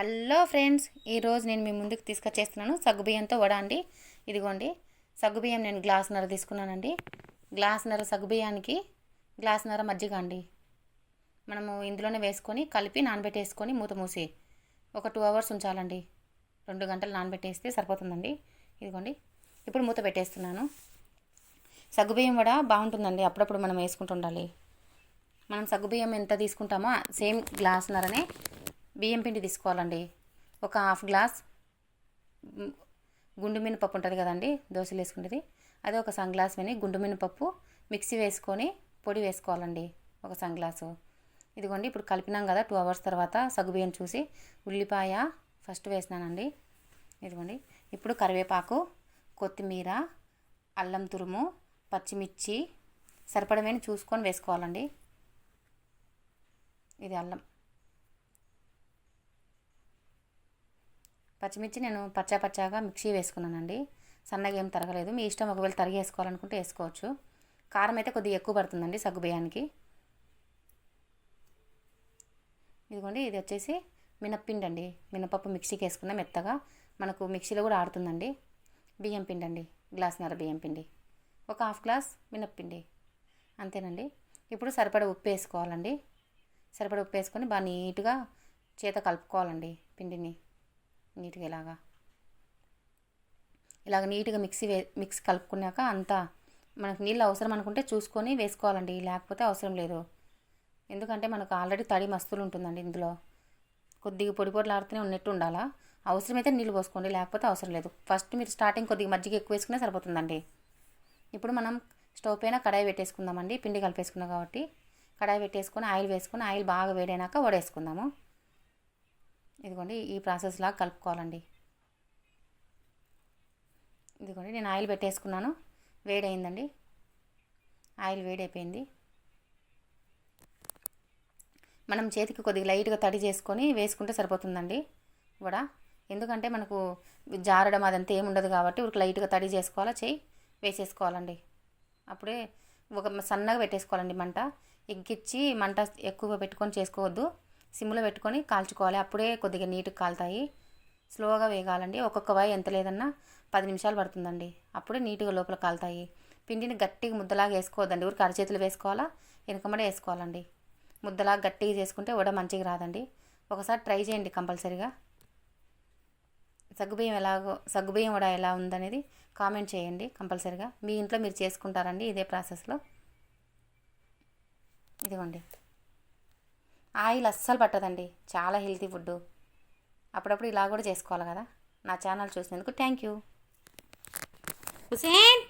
Hello friends ఈరోజు నేను మీ ముందుకు తీసుకొచ్చేస్తున్నాను సగ్గుబియ్యంతో వడ అండి. ఇదిగోండి సగ్గుబియ్యం నేను గ్లాసున్నర తీసుకున్నానండి. గ్లాసున్నర సగ్గుబియ్యానికి నర మజ్జిగ అండి. మనము ఇందులోనే వేసుకొని కలిపి నానబెట్టేసుకొని మూత మూసి ఒక టూ అవర్స్ ఉంచాలండి. రెండు గంటలు నానబెట్టేస్తే సరిపోతుందండి. ఇదిగోండి ఇప్పుడు మూత పెట్టేస్తున్నాను. సగ్గుబియ్యం వడ బాగుంటుందండి అప్పుడప్పుడు మనం వేసుకుంటుండాలి మనం సగ్గుబియ్యం ఎంత తీసుకుంటామో సేమ్ గ్లాసున్నరనే బియ్యం పిండి తీసుకోవాలండి. ఒక హాఫ్ గ్లాస్ గుండు మినపప్పు ఉంటుంది కదండి దోశలు వేసుకునేది అదే ఒక సన్ గ్లాస్ విని గుండు మినపప్పు మిక్సీ వేసుకొని పొడి వేసుకోవాలండి ఒక సన్ గ్లాసు. ఇదిగోండి ఇప్పుడు కలిపినాం కదా టూ అవర్స్ తర్వాత సగ్గుబియ్యం చూసి ఉల్లిపాయ ఫస్ట్ వేసినానండి. ఇదిగోండి ఇప్పుడు కరివేపాకు కొత్తిమీర అల్లం తురుము పచ్చిమిర్చి సరిపడమైన చూసుకొని వేసుకోవాలండి. ఇది అల్లం. పచ్చిమిర్చి నేను పచ్చా పచ్చాగా మిక్సీ వేసుకున్నానండి. సన్నగా ఏం తరగలేదు. మీ ఇష్టం ఒకవేళ తరిగి వేసుకోవాలనుకుంటే వేసుకోవచ్చు. కారం అయితే కొద్దిగా ఎక్కువ పడుతుందండి సగ్గు బియ్యానికి. ఇదిగోండి ఇది వచ్చేసి మినప్పిండి అండి మినపప్పు మిక్సీకి వేసుకున్న మెత్తగా. మనకు మిక్సీలో కూడా ఆడుతుందండి. బియ్యం పిండి అండి గ్లాస్న్నర బియ్యం పిండి. ఒక హాఫ్ గ్లాస్ మినప్పిండి. అంతేనండి. ఇప్పుడు సరిపడ ఉప్పు వేసుకోవాలండి. సరిపడ ఉప్పు వేసుకొని బాగా నీట్గా చేత కలుపుకోవాలండి పిండిని. నీట్గా ఇలాగా ఇలాగ నీట్గా మిక్సీ వే మిక్స్ కలుపుకున్నాక అంతా మనకు నీళ్ళు అవసరం అనుకుంటే చూసుకొని వేసుకోవాలండి. లేకపోతే అవసరం లేదు. ఎందుకంటే మనకు ఆల్రెడీ తడి మస్తులు ఉంటుందండి ఇందులో. కొద్దిగా పొడి పొడిలాడుతూనే ఉన్నట్టు ఉండాలా? అవసరమైతే నీళ్ళు పోసుకోండి. లేకపోతే అవసరం లేదు. ఫస్ట్ మీరు స్టార్టింగ్ కొద్దిగా మజ్జిగ ఎక్కువ వేసుకునే సరిపోతుందండి. ఇప్పుడు మనం స్టవ్ పైన కడాయి పెట్టేసుకుందామండి. పిండి కలిపేసుకున్నాం కాబట్టి. కడాయి పెట్టేసుకొని ఆయిల్ వేసుకొని ఆయిల్ బాగా వేడైనాక వడేసుకుందాము. ఇదిగోండి ఈ ప్రాసెస్ లాగా కలుపుకోవాలండి. ఇదిగోండి నేను ఆయిల్ పెట్టేసుకున్నాను. వేడైందండి. ఆయిల్ వేడైపోయింది. మనం చేతికి కొద్దిగా లైట్గా తడి చేసుకొని వేసుకుంటే సరిపోతుందండి వడ. ఎందుకంటే మనకు జారడం అదంతా ఏముండదు కాబట్టి ఒక లైట్గా తడి చేసుకోవాలా చేయి వేసేసుకోవాలండి. అప్పుడే ఒక సన్నగా పెట్టేసుకోవాలండి మంట. ఎగ్గిచ్చి మంట ఎక్కువగా పెట్టుకొని చేసుకోవద్దు. సిమ్లో పెట్టుకొని కాల్చుకోవాలి. అప్పుడే కొద్దిగా నీట్గా కాలుతాయి. స్లోగా వేగాలండి. ఒక్కొక్క వాయి ఎంత లేదన్నా పది నిమిషాలు పడుతుందండి. అప్పుడే నీట్గా లోపల కాలుతాయి. పిండిని గట్టిగా ముద్దలాగా వేసుకోవద్దండి. ఊరికి అరచేతులు వేసుకోవాలా? వెనకమడే వేసుకోవాలండి. ముద్దలాగా గట్టిగా చేసుకుంటే వడ మంచిగా రాదండి. ఒకసారి ట్రై చేయండి కంపల్సరీగా. సగ్గుబియ్యం ఎలాగో సగ్గుబియ్యం వడ ఎలా ఉందనేది కామెంట్ చేయండి కంపల్సరీగా. మీ ఇంట్లో మీరు చేసుకుంటారండి ఇదే ప్రాసెస్లో. ఇదిగోండి. ఆయిల్ అస్సలు పట్టదండి. చాలా హెల్తీ ఫుడ్ అప్పుడప్పుడు ఇలా కూడా చేసుకోవాలి కదా. నా ఛానల్ చూసినందుకు థ్యాంక్ యూ. హుసేన్!